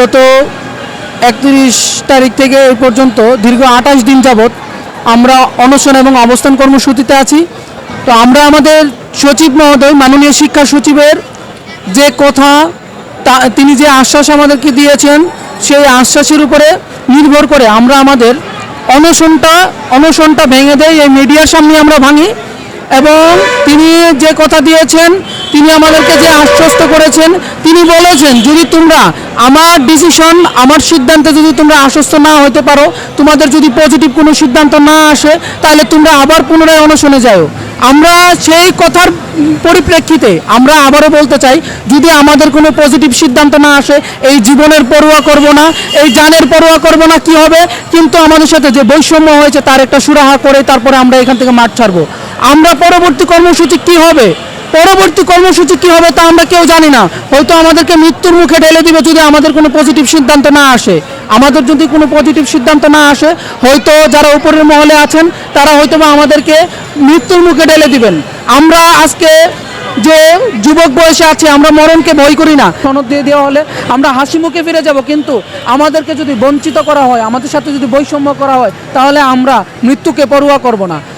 গত একত্রিশ তারিখ থেকে এই পর্যন্ত দীর্ঘ আঠাশ দিন যাবৎ আমরা অনশন এবং অবস্থান কর্মসূচিতে আছি। তো আমরা আমাদের সচিব মহোদয়, মাননীয় শিক্ষা সচিবের যে কথা তিনি যে আশ্বাস আমাদেরকে দিয়েছেন, সেই আশ্বাসের উপরে নির্ভর করে আমরা আমাদের অনশনটা অনশনটা ভেঙে দেয় এই মিডিয়ার সামনে আমরা ভাঙি এবং তিনি যে কথা দিয়েছেন, তিনি আমাদেরকে যে আশ্বস্ত করেছেন তিনি বলেছেন, যদি তোমরা আমার ডিসিশন আমার সিদ্ধান্তে যদি তোমরা আশ্বস্ত না হতে পারো, তোমাদের যদি পজিটিভ কোনো সিদ্ধান্ত না আসে, তাহলে তোমরা আবার পুনরায় অনশনে যাও। আমরা সেই কথার পরিপ্রেক্ষিতে আমরা আবারও বলতে চাই, যদি আমাদের কোনো পজিটিভ সিদ্ধান্ত না আসে, এই জীবনের পরোয়া করব না, এই জানের পরোয়া করব না, কি হবে? কিন্তু আমাদের সাথে যে বৈষম্য হয়েছে, তার একটা সুরাহা করে তারপরে আমরা এখান থেকে মাঠ ছাড়বো। আমরা পরবর্তী কর্মসূচি কি হবে? পরবর্তী কর্মসূচি কি হবে তা আমরা কেউ জানি না। হয়তো আমাদেরকে মৃত্যুর মুখে ঢেলে দিবে যদি আমাদের কোনো পজিটিভ সিদ্ধান্ত না আসে। আমাদের যদি কোনো পজিটিভ সিদ্ধান্ত না আসে, হয়তো যারা উপরের মহলে আছেন, তারা হয়তো বা আমাদেরকে মৃত্যুর মুখে ঢেলে দিবেন। আমরা আজকে যে যুবক বয়সে আছে, আমরা মরণকে ভয় করি না। সনদ দিয়ে দেওয়া হলে আমরা হাসি মুখে ফিরে যাব, কিন্তু আমাদেরকে যদি বঞ্চিত করা হয়, আমাদের সাথে যদি বৈষম্য করা হয়, তাহলে আমরা মৃত্যুকে পরোয়া করব না।